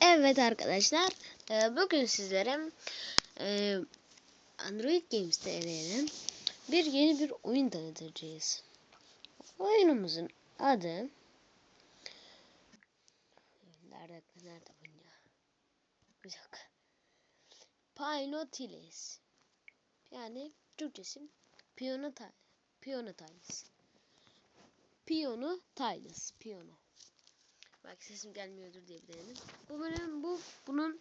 Evet arkadaşlar, e, bugün sizlere e, Android Games TR'nin bir yeni bir oyun tanıtacağız. Oyunumuzun adı Nerede nerede bu ya? Bir dakika. Pinotiles. Yani Türkçesi Tiles. Piyano Tiles. Piyano Tiles. Piyano. Belki sesim gelmiyordur diye bir denedim. Benim bu bunun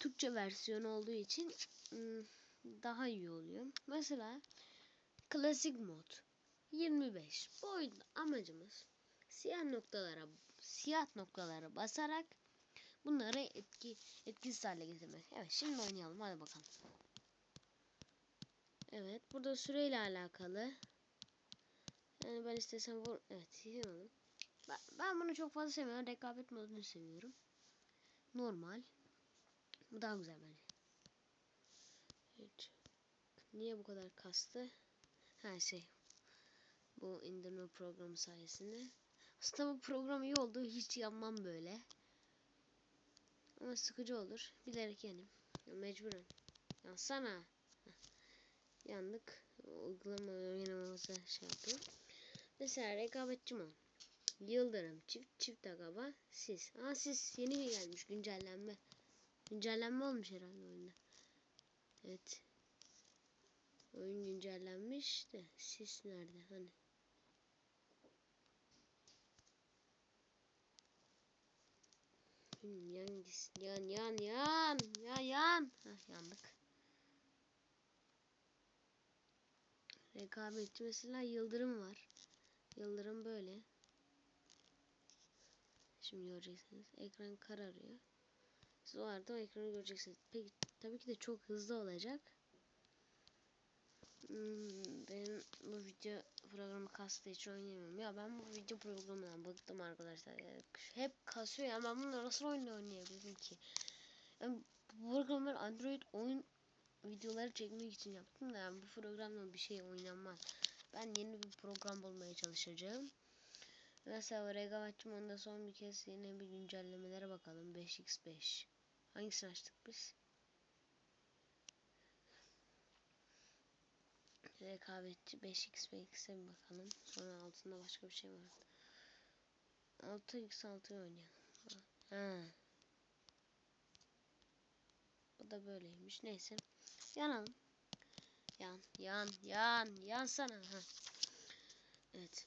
Türkçe versiyonu olduğu için ım, daha iyi oluyor. Mesela klasik mod 25. Bu oyunda amacımız siyah noktalara siyah noktalara basarak bunları etki etkisiz hale getirmek. Evet şimdi oynayalım hadi bakalım. Evet burada süreyle alakalı. Yani ben istesem bu evet yapalım. Ben, ben bunu çok fazla sevmiyorum. Rekabet modunu seviyorum. Normal. Bu daha güzel bence. Evet. Niye bu kadar kastı? Her şey. Bu indirme programı sayesinde. Aslında bu program iyi oldu. Hiç yanmam böyle. Ama sıkıcı olur. Bilerek yenim. Mecburen. Yansana. Yandık. Uygulama oynamamıza şey yapıyor. Mesela rekabetçi mod. Yıldırım, çift çift agaba, sis. Aa sis yeni mi gelmiş güncellenme. Güncellenme olmuş herhalde oyunda. Evet. Oyun güncellenmiş de sis nerede hani? Hmm, yan yan yan yan ya yan. Heh, yandık. Rekabetçi mesela yıldırım var. Yıldırım böyle. Şimdi göreceksiniz. Ekran kararıyor. Siz o arada o ekranı göreceksiniz. Peki tabii ki de çok hızlı olacak. Hmm, benim bu video programı kastığı için oynayamıyorum. Ya ben bu video programından bıktım arkadaşlar. Ya. Hep kasıyor ya. Ben bunu nasıl oyunda oynayabilirim ki? Yani bu programları Android oyun videoları çekmek için yaptım da yani bu programla bir şey oynanmaz. Ben yeni bir program bulmaya çalışacağım. Mesela Regavatçım onda son bir kez yine bir güncellemelere bakalım. 5x5. Hangisini açtık biz? Rekabetçi 5x5'e bir bakalım. Sonra altında başka bir şey var. 6x6 oynayalım. Ha. Bu da böyleymiş. Neyse. Yanalım. Yan, yan, yan, yansana. Ha. Evet.